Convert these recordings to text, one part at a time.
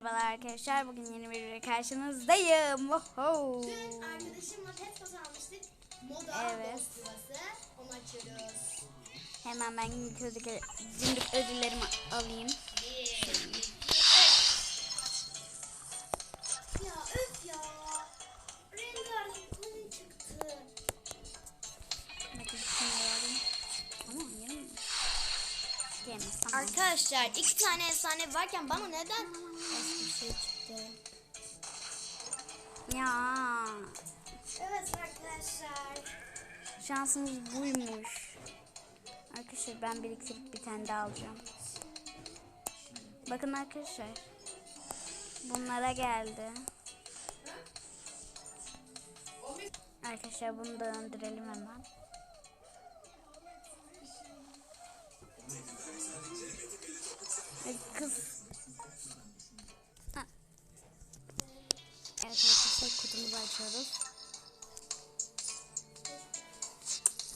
Merhabalar arkadaşlar. Bugün yeni bir karşınızdayım. Oho. Dün arkadaşımla pet almıştık. Moda Evet. yuvası. Onu açıyoruz. Hemen ben günlük ödüllerimi alayım. Bir. Tamam. Arkadaşlar iki tane efsane varken bana neden eski bir şey çıktı? Ya Evet arkadaşlar. şansımız buymuş. Arkadaşlar ben biriktirip bir tane daha alacağım. Bakın arkadaşlar. Bunlara geldi. Arkadaşlar bunu da öndürelim hemen. Açıyoruz.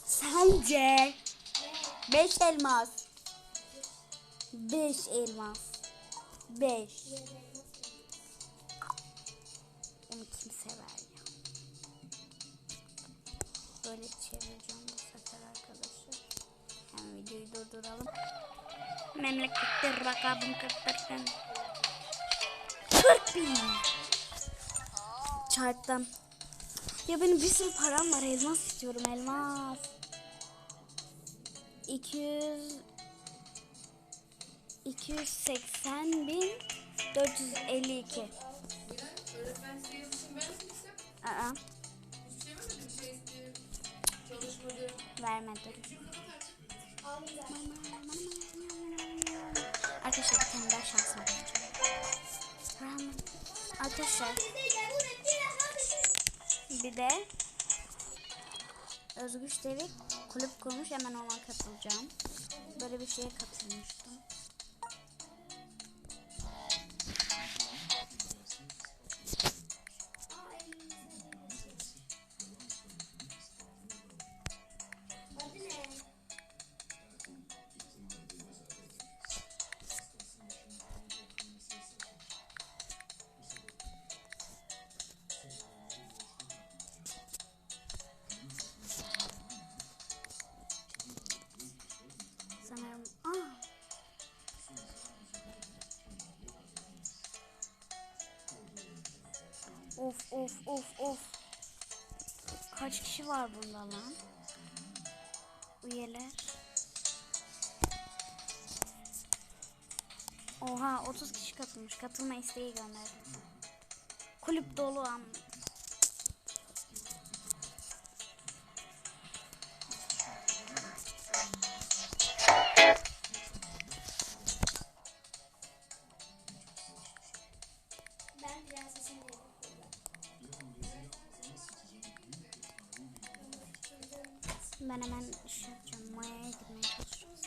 Sence 5 elmas. 5 elmas. 5. Onu kim sever ya? Böyle çevireceğim bu sefer arkadaşlar. Hemen videoyu durduralım. Memlekette rakabım 44'ten. 40 bin. Çarptım. Ya benim bir sürü param var. Elmas istiyorum elmas. 200 280 bin 452. Öğretmen size yazışın ben mi gitsem? Aa, vermedi. Arkadaşlar bir tane daha şansım var. Arkadaşlar bir de Özgüç Devik kulüp kurmuş hemen ona katılacağım. Böyle bir şeye katılmıştım. Of of of of. Kaç kişi var bunda lan? Üyeler. Oha 30 kişi katılmış. Katılma isteği gönderdim. Kulüp dolu ama. Ben hemen şey yapacağım. Maya'ya gitmeye çalışacağız.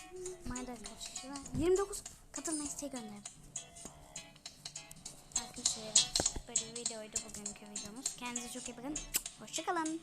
Maya'da kaç kişi var? 29 katılma isteği gönderdim. Arkadaşlar böyle videoydu bugünkü videomuz. Kendinize çok iyi bakın. Hoşçakalın.